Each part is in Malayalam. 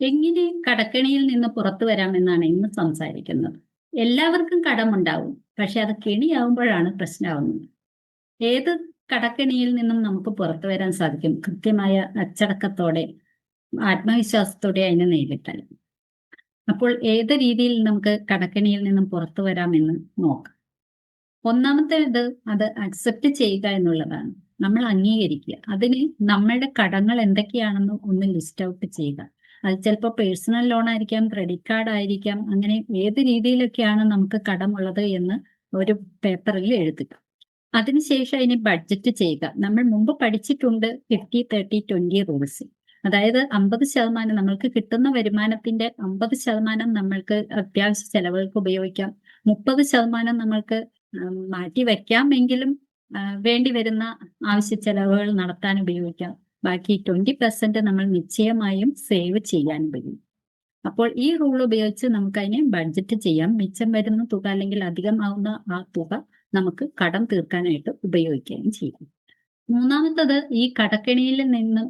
എങ്ങനെ കടക്കെണിയിൽ നിന്ന് പുറത്തു വരാമെന്നാണ് ഇന്ന് സംസാരിക്കുന്നത്. എല്ലാവർക്കും കടമുണ്ടാവും. പക്ഷെ അത് കെണിയാവുമ്പോഴാണ് പ്രശ്നമാവുന്നത് ഏത് കടക്കെണിയിൽ നിന്നും നമുക്ക് പുറത്തു വരാൻ സാധിക്കും? കൃത്യമായ അച്ചടക്കത്തോടെ ആത്മവിശ്വാസത്തോടെ അതിനെ നേരിട്ടാൽ. അപ്പോൾ ഏത് രീതിയിൽ നമുക്ക് കടക്കെണിയിൽ നിന്നും പുറത്തു വരാമെന്ന് നോക്കാം. ഒന്നാമത്തേത് അത് അക്സെപ്റ്റ് ചെയ്യുക എന്നുള്ളതാണ്. നമ്മൾ അംഗീകരിക്കുക. അതിന് നമ്മളുടെ കടങ്ങൾ എന്തൊക്കെയാണെന്ന് ഒന്ന് ലിസ്റ്റ് ഔട്ട് ചെയ്യുക. അത് ചിലപ്പോൾ പേഴ്സണൽ ലോൺ ആയിരിക്കാം ക്രെഡിറ്റ് കാർഡ് ആയിരിക്കാം അങ്ങനെ ഏത് രീതിയിലൊക്കെയാണ് നമുക്ക് കടമുള്ളത് എന്ന് ഒരു പേപ്പറിൽ എഴുതുക. അതിനുശേഷം അതിന് ബഡ്ജറ്റ് ചെയ്യുക. നമ്മൾ മുമ്പ് പഠിച്ചിട്ടുണ്ട് ഫിഫ്റ്റി തേർട്ടി ട്വന്റി റൂൾസ്. അതായത് അമ്പത് ശതമാനം നമ്മൾക്ക് കിട്ടുന്ന വരുമാനത്തിന്റെ അമ്പത് ശതമാനം നമ്മൾക്ക് അത്യാവശ്യ ചെലവുകൾക്ക് ഉപയോഗിക്കാം. മുപ്പത് ശതമാനം നമ്മൾക്ക് മാറ്റി വയ്ക്കാമെങ്കിലും വേണ്ടി വരുന്ന ആവശ്യ ചെലവുകൾ നടത്താൻ ഉപയോഗിക്കാം. ബാക്കി ട്വന്റി പെർസെന്റ് നമ്മൾ നിശ്ചയമായും സേവ് ചെയ്യാൻ കഴിയും അപ്പോൾ ഈ റൂൾ ഉപയോഗിച്ച് നമുക്ക് അതിനെ ബഡ്ജറ്റ് ചെയ്യാം. മിച്ചം വരുന്ന തുക അല്ലെങ്കിൽ അധികമാവുന്ന ആ തുക നമുക്ക് കടം തീർക്കാനായിട്ട് ഉപയോഗിക്കുകയും ചെയ്യാം. മൂന്നാമത്തത് ഈ കടക്കെണിയിൽ നിന്ന്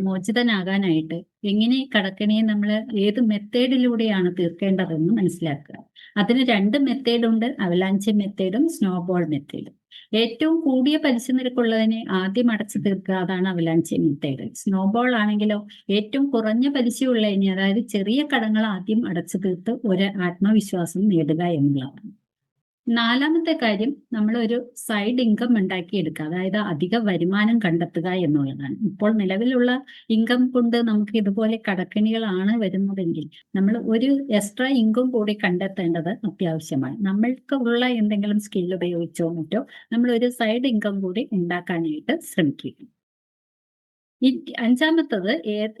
മോചിതനാകാനായിട്ട് എങ്ങനെ കടക്കെണിയെ നമ്മൾ ഏത് മെത്തേഡിലൂടെയാണ് തീർക്കേണ്ടതെന്ന് മനസ്സിലാക്കുക. അതിന് രണ്ട് മെത്തേഡുണ്ട്. അവലാഞ്ചി മെത്തേഡും സ്നോബോൾ മെത്തേഡും ഏറ്റവും കൂടിയ പലിശ നിരക്കുള്ളതിനെ ആദ്യം അടച്ചു തീർക്കുക അതാണ് അവലാഞ്ചി മെത്തേഡ് സ്നോബോൾ ആണെങ്കിലോ ഏറ്റവും കുറഞ്ഞ പലിശയുള്ളതിനെ അതായത് ചെറിയ കടങ്ങൾ ആദ്യം അടച്ചു തീർത്ത് ഒരു ആത്മവിശ്വാസം നേടുക എന്നുള്ളതാണ്. നാലാമത്തെ കാര്യം നമ്മൾ ഒരു സൈഡ് ഇൻകം ഉണ്ടാക്കിയെടുക്കുക. അതായത് അധിക വരുമാനം കണ്ടെത്തുക എന്നുള്ളതാണ്. ഇപ്പോൾ നിലവിലുള്ള ഇൻകം കൊണ്ട് നമുക്ക് ഇതുപോലെ കടക്കണികളാണ് വരുന്നതെങ്കിൽ നമ്മൾ ഒരു എക്സ്ട്രാ ഇൻകം കൂടി കണ്ടെത്തേണ്ടത് അത്യാവശ്യമാണ്. നമ്മൾക്ക് ഉള്ള എന്തെങ്കിലും സ്കിൽ ഉപയോഗിച്ചോ മറ്റോ നമ്മൾ ഒരു സൈഡ് ഇൻകം കൂടി ഉണ്ടാക്കാനായിട്ട് ശ്രമിക്കുക. അഞ്ചാമത്തത്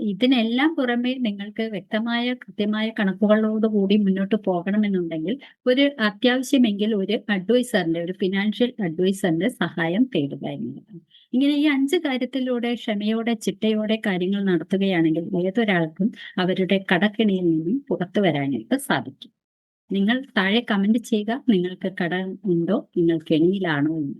ഇതിനെല്ലാം പുറമെ നിങ്ങൾക്ക് വ്യക്തമായ കൃത്യമായ കണക്കുകളോട് കൂടി മുന്നോട്ട് പോകണമെന്നുണ്ടെങ്കിൽ ഒരു അത്യാവശ്യമെങ്കിൽ ഒരു അഡ്വൈസറിന്റെ ഒരു ഫിനാൻഷ്യൽ അഡ്വൈസറിന്റെ സഹായം തേടുക എന്നുള്ളതാണ്. ഇങ്ങനെ ഈ അഞ്ച് കാര്യത്തിലൂടെ ക്ഷമയോടെ ചിട്ടയോടെ കാര്യങ്ങൾ നടത്തുകയാണെങ്കിൽ ഏതൊരാൾക്കും അവരുടെ കടക്കിണിയിൽ നിന്നും പുറത്തു വരാനായിട്ട് സാധിക്കും. നിങ്ങൾ താഴെ കമന്റ് ചെയ്യുക. നിങ്ങൾക്ക് കട ഉണ്ടോ? നിങ്ങൾക്ക് കെണിയിലാണോ എന്ന്.